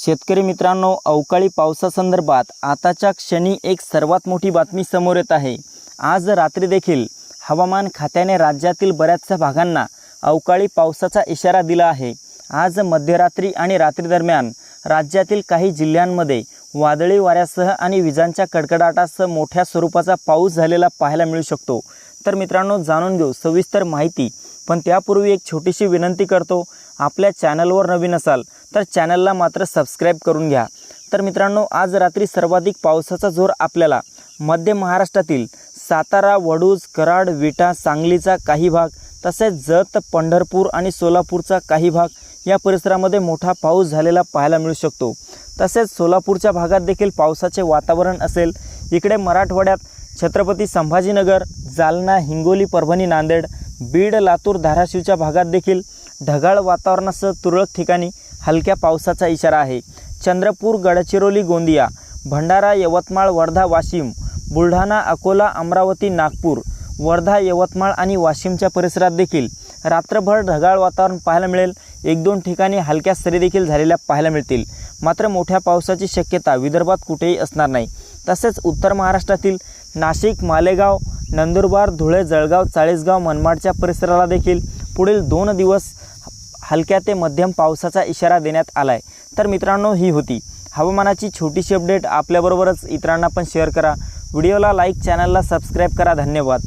शेतकरी मित्रांनो अवकाळी पावसासंदर्भात आताच्या क्षणी एक सर्वात मोठी बातमी समोर येत आहे. आज रात्री देखील हवामान खात्याने राज्यातील बऱ्याचशा भागांना अवकाळी पावसाचा इशारा दिला आहे. आज मध्यरात्री आणि रात्री दरम्यान राज्यातील काही जिल्ह्यांमध्ये वादळी वाऱ्यासह आणि विजांच्या कडकडाटासह मोठ्या स्वरूपाचा पाऊस झालेला पाहायला मिळू शकतो. तर मित्रांनो जाणून घेऊ सविस्तर माहिती. पण त्यापूर्वी एक छोटीशी विनंती करतो आपल्या चॅनलवर नवीन असाल तर चॅनलला मात्र सबस्क्राईब करून घ्या. तर मित्रांनो आज रात्री सर्वाधिक पावसाचा जोर आपल्याला मध्य महाराष्ट्रातील सातारा वडूज कराड विटा सांगलीचा काही भाग तसेच जत पंढरपूर आणि सोलापूरचा काही भाग या परिसरामध्ये मोठा पाऊस झालेला पाहायला मिळू शकतो. तसेच सोलापूरच्या भागात देखील पावसाचे वातावरण असेल. इकडे मराठवाड्यात छत्रपती संभाजीनगर जालना हिंगोली परभणी नांदेड बीड लातूर धाराशिवच्या भागात देखील ढगाळ वातावरणासह तुरळक ठिकाणी हलक्या पावसाचा इशारा आहे. चंद्रपूर गडचिरोली गोंदिया भंडारा यवतमाळ वर्धा वाशिम बुलढाणा अकोला अमरावती नागपूर वर्धा यवतमाळ आणि वाशिमच्या परिसरात देखील रात्रभर ढगाळ वातावरण पाहायला मिळेल. एक दोन ठिकाणी हलक्या सरी देखील झालेल्या पाहायला मिळतील. मात्र मोठ्या पावसाची शक्यता विदर्भात कुठेही असणार नाही. तसेच उत्तर महाराष्ट्रातील नाशिक मालेगाव नंदुरबार धुळे जळगाव चाळीसगाव मनमाडच्या परिसराला देखील पुढील दोन दिवस हलक्या ते मध्यम पावसाचा इशारा देण्यात आला आहे तर मित्रांनो ही होती हवामानाची छोटीशी अपडेट आपल्याबरोबरच इतरांना पण शेअर करा. व्हिडिओला लाईक चॅनलला सबस्क्राईब करा. धन्यवाद.